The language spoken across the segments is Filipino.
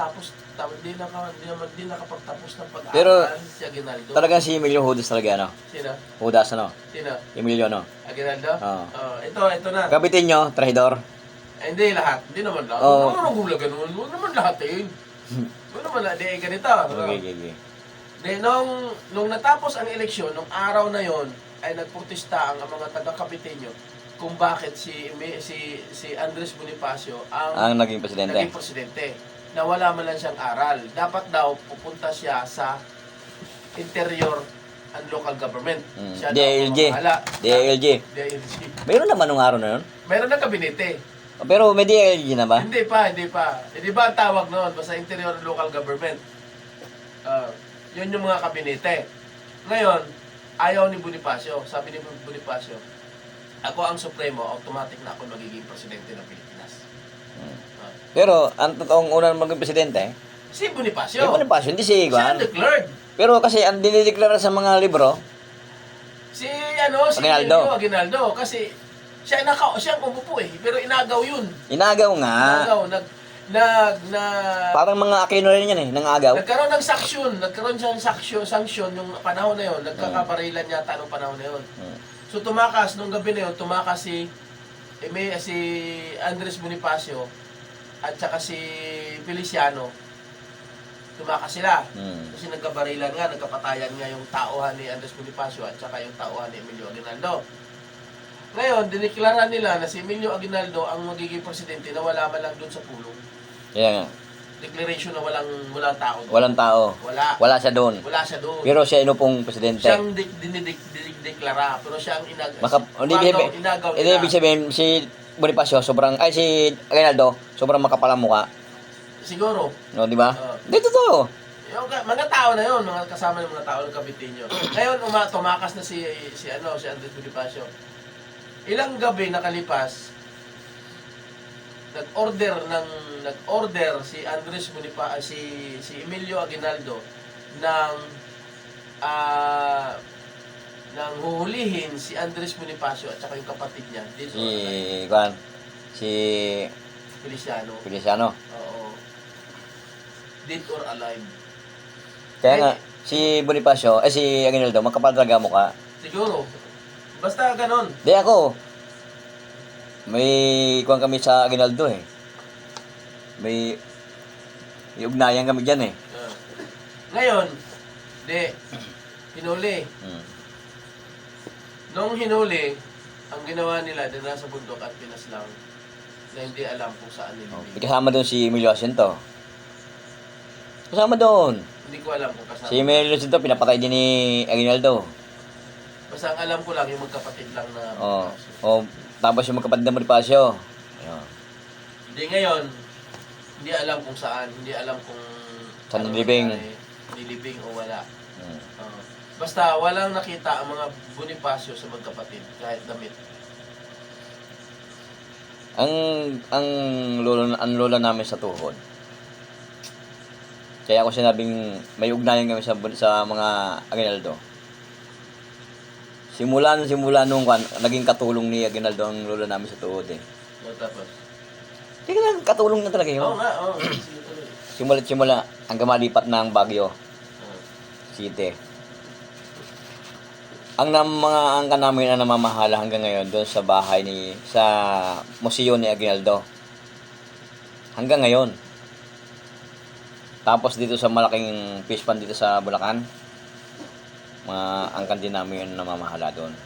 nakatapos, ta- di, naka, di, naman, di nakapagtapos ng pag-aaral Pero, si Aguinaldo. Talagang si Emilio Judas talaga, ano? Sino? Judas, ano? Sino? Emilio, ano? Aguinaldo? Oo. Oh, ito, ito na. Kapitin nyo, trahidor. Eh, hindi lahat. Hindi naman lahat. Oo. Huwag naman hula ganun. Huwag naman lahat eh. Huwag naman lahat. Di, ganito. Okay, okay, okay. Di, nung, nung natapos ang eleksyon, nung araw na yon ay nagprotesta ang mga taga-Kapitenyo kung bakit si si si Andres Bonifacio ang Ang naging presidente. naging presidente na wala man lang siyang aral. Dapat daw pupunta siya sa interior and local government. Mm. Siya DLG. ang. DLG. DLG. Mayroon naman nung araw na yun. Meron ng kabinete. Pero may DLG na ba? Hindi pa, hindi pa. Hindi ba ang tawag noon? Basta interior and local government. Ah, yun yung mga kabinete. Ngayon, ayaw ni Bonifacio. Sabi ni Bonifacio, ako ang supremo, automatic na ako magiging presidente ng Pilipinas. Ah, Pero, ang totoong unang maging presidente, si Bonifacio. yung Bonifacio, hindi si Siya Iguan. ang declared. Pero kasi ang dinideklara sa mga libro, Si ano, si Aguinaldo. Emilio Aguinaldo. Kasi siya naka, siya ang umupo eh. Pero inagaw yun. inagaw nga. Inagaw. Nag, nag, nag, Parang mga Aquino rin yan eh, nang agaw. Nagkaroon ng sanction, nagkaroon siya ng sanction, sanction yung panahon na yon, nagkakabarilan yata nung panahon na yon. Hmm. So tumakas nung gabi na yon, tumakas si eh, may, si Andres Bonifacio at saka si Feliciano. Tumakas sila. Hmm. Kasi nagkabarilan nga, nagkapatayan nga yung tauhan ni Andres Bonifacio at saka yung tauhan ni Emilio Aguinaldo. Ngayon, diniklara nila na si Emilio Aguinaldo ang magiging presidente na wala man lang doon sa pulong. Nga. Declaration na walang walang tao doon. Walang tao. Wala. Wala siya doon. Wala siya doon. Pero siya ino pong presidente. Siyang di- dinidik- dinideklara, pero siya ang inag Maka, hindi inagaw, inagaw hindi nila. ibig sabihin, si Bonifacio, sobrang, ay si Aguinaldo, sobrang makapal ang mukha. Siguro. No, di ba? Oo. Hindi, totoo. Yung, ka- mga tao na yun, mga kasama ng mga tao ng Kapitinyo. Ngayon, uma, tumakas na si, si, ano, si Andres Bonifacio. Ilang gabi nakalipas, nag-order ng nag-order si Andres Bonifacio si si Emilio Aguinaldo ng ah huhulihin si Andres Bonifacio at saka yung kapatid niya dito Si, Juan, si Feliciano. Feliciano. Oo. Dead or alive. Kaya nga, si Bonifacio, eh si Aguinaldo, makapal talaga mukha. Siguro. Basta ganon. Di ako, may kuwan kami sa Aguinaldo eh. May, may ugnayan kami dyan eh. Ah. Ngayon, di, hinuli. Hmm. Nung hinuli, ang ginawa nila, din nasa bundok at pinaslang na hindi alam kung saan Oh, nilibing. may kasama doon si Emilio Jacinto. Kasama doon. Hindi ko alam kung kasama. Si Emilio Jacinto, pinapatay din ni Aguinaldo. Basta ang alam ko lang, yung magkapatid lang na Oh, oh, tapos yung magkapatid ng Bonifacio. Ayun. Hindi ngayon, hindi alam kung saan, hindi alam kung Saan ano nilibing. nangyari, nilibing o wala. Hmm. Oo. Basta walang nakita ang mga Bonifacio sa magkapatid, kahit damit. Ang ang lolo ang lola namin sa tuhod. Kaya ako sinabing may ugnayan kami sa sa mga Aguinaldo. Simula nung simula nung kan, naging katulong ni Aguinaldo ang lola namin sa tuhod eh. No, tapos. Hindi ka lang katulong na talaga Oo yun. nga, oo. Tuloy. Simula't simula hanggang malipat na ang Baguio. City. Ang mga angka namin na namamahala hanggang ngayon doon sa bahay ni sa museo ni Aguinaldo. Hanggang ngayon. Tapos dito sa malaking fish pond dito sa Bulacan, mga angkan din namin yung namamahala doon.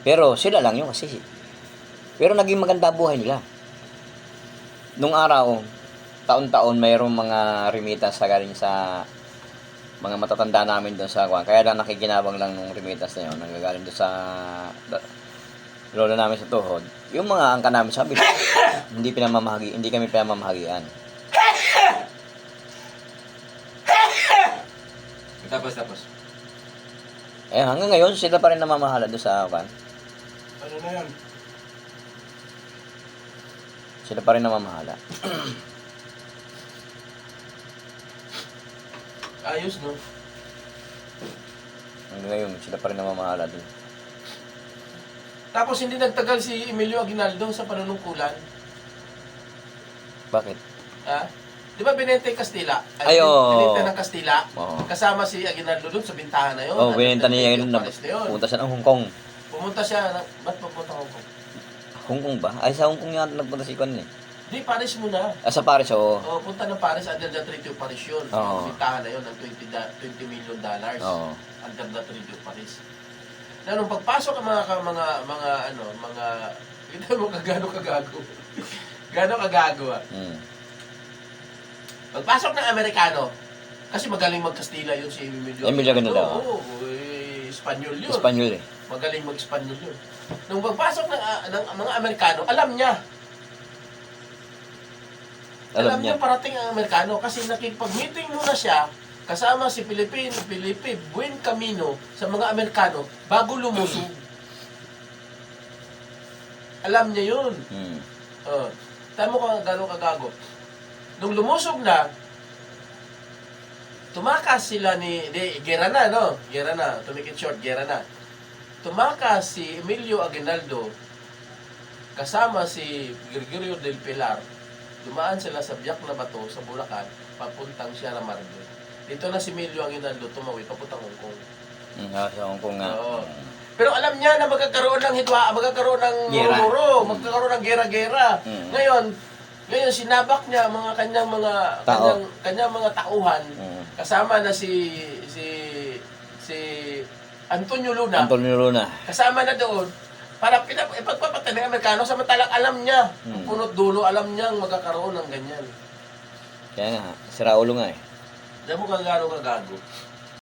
Pero sila lang yun kasi. Pero naging maganda buhay nila. Nung araw, taon-taon mayroong mga remittance sa galing sa mga matatanda namin doon sa Kwan. Kaya lang nakikinabang lang nung remittance na yun. Nanggagaling doon sa lolo namin sa tuhod. Yung mga angka namin sabi, hindi pinamamahagi, hindi kami pinamamahagian. Tapos, tapos. Eh hanggang ngayon sila pa rin namamahala doon sa Kwan. Ano na yan? Sila pa rin namamahala. Ayos, no? Hanggang ngayon sila pa rin namamahala doon. Tapos hindi nagtagal si Emilio Aguinaldo sa panunungkulan. Bakit? Ha? Di ba binenta yung Kastila? Ay, oo. Binenta ng Kastila. Oo. Kasama si Aguinaldo dun sa bintahan na yun. Oh, At- binenta niya yun na Paris na yun. pumunta siya ng Hong Kong. Pumunta siya, na, ba't pupunta Hong Kong? Hong Kong ba? Ay, sa Hong Kong yata nagpunta si Kwan eh. Di, Paris muna. Ah, sa Paris, oo. Oh, punta ng Paris under the Treaty of Paris yun. Oo. Yung Bintahan na yun ng 20, da- 20 million dollars. Oo. Under the Treaty of Paris. Na nung pagpasok ang mga ka- mga mga ano, mga kita mo kagano kagago. Gano kagago ah. Mm. Pagpasok ng Amerikano, kasi magaling mag-Kastila yun si Emilio. Emilio Aguinaldo, Oo, oo, eh, Espanyol yun. Espanyol eh. Magaling mag-Espanyol yun. Nung pagpasok ng, ah, ng mga Amerikano, alam niya. Alam niya. parating ang Amerikano kasi nakipag-meeting muna siya kasama si Philippine, Felipe Buen Camino sa mga Amerikano bago lumusog. Alam niya yun. Mm. Oh, tamo ka gano'ng kagago. Nung lumusog na, tumakas sila ni, di, gera na, no? Gera na, to make it short, gera na. Tumakas si Emilio Aguinaldo, kasama si Gregorio del Pilar, dumaan sila sa biyak na bato sa Bulacan, papuntang Sierra Madre. Dito na si Emilio Aguinaldo tumawid, papuntang Hong Kong. Mm, ah, sa Hong Kong nga. Oo. Pero alam niya na magkakaroon ng hitwa, magkakaroon ng Gera. magkakaroon ng gera-gera. Mm. Ngayon, ngayon sinabak niya mga kanyang mga Tao. kanyang kanyang mga tauhan Mm. kasama na si si si Antonio Luna. Antonio Luna. kasama na doon para pinap ipagpapatay ng Amerikano samantalang alam niya, Mm. punot dulo alam niyang magkakaroon ng ganyan. Kaya nga, sira ulo nga eh. Dahil mo kang gano'ng kagago.